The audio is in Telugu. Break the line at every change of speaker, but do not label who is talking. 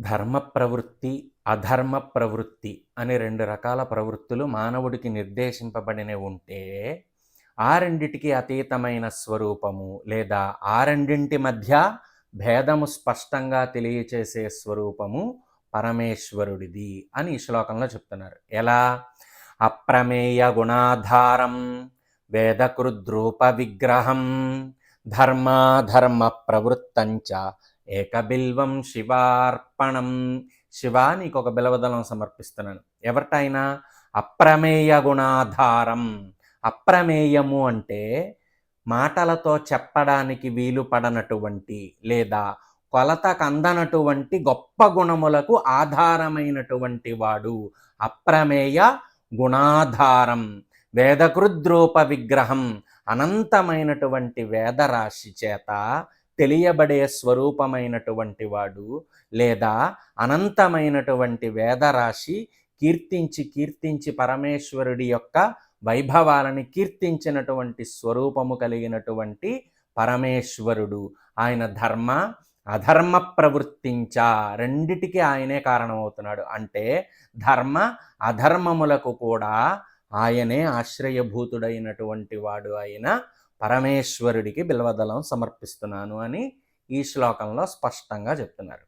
ధర్మ ప్రవృత్తి అధర్మ ప్రవృత్తి అనే రెండు రకాల ప్రవృత్తులు మానవుడికి నిర్దేశింపబడిన ఉంటే ఆ రెండిటికి అతీతమైన స్వరూపము లేదా ఆ రెండింటి మధ్య భేదము స్పష్టంగా తెలియచేసే స్వరూపము పరమేశ్వరుడిది అని ఈ శ్లోకంలో చెప్తున్నారు. ఎలా? అప్రమేయ గుణాధారం వేదకృద్రూప విగ్రహం ధర్మాధర్మ ప్రవృత్తంచ ఏకబిల్వం శివార్పణం. శివా నీకు ఒక బిలవదలం సమర్పిస్తున్నాను. ఎవరిటైనా? అప్రమేయ గుణాధారం. అప్రమేయము అంటే మాటలతో చెప్పడానికి వీలు పడనటువంటి లేదా కొలతకు అందనటువంటి గొప్ప గుణములకు ఆధారమైనటువంటి వాడు అప్రమేయ గుణాధారం. వేదకృద్రూప విగ్రహం అనంతమైనటువంటి వేదరాశి చేత తెలియబడే స్వరూపమైనటువంటి వాడు లేదా అనంతమైనటువంటి వేదరాశి కీర్తించి కీర్తించి పరమేశ్వరుడి యొక్క వైభవాలని కీర్తించినటువంటి స్వరూపము కలిగినటువంటి పరమేశ్వరుడు. ఆయన ధర్మ అధర్మ ప్రవృత్తించ రెండిటికి ఆయనే కారణమవుతున్నాడు. అంటే ధర్మ అధర్మములకు కూడా ఆయనే ఆశ్రయభూతుడైనటువంటి వాడు అయిన పరమేశ్వరుడికి బిల్వదళం సమర్పిస్తున్నాను అని ఈ శ్లోకంలో స్పష్టంగా చెప్తున్నారు.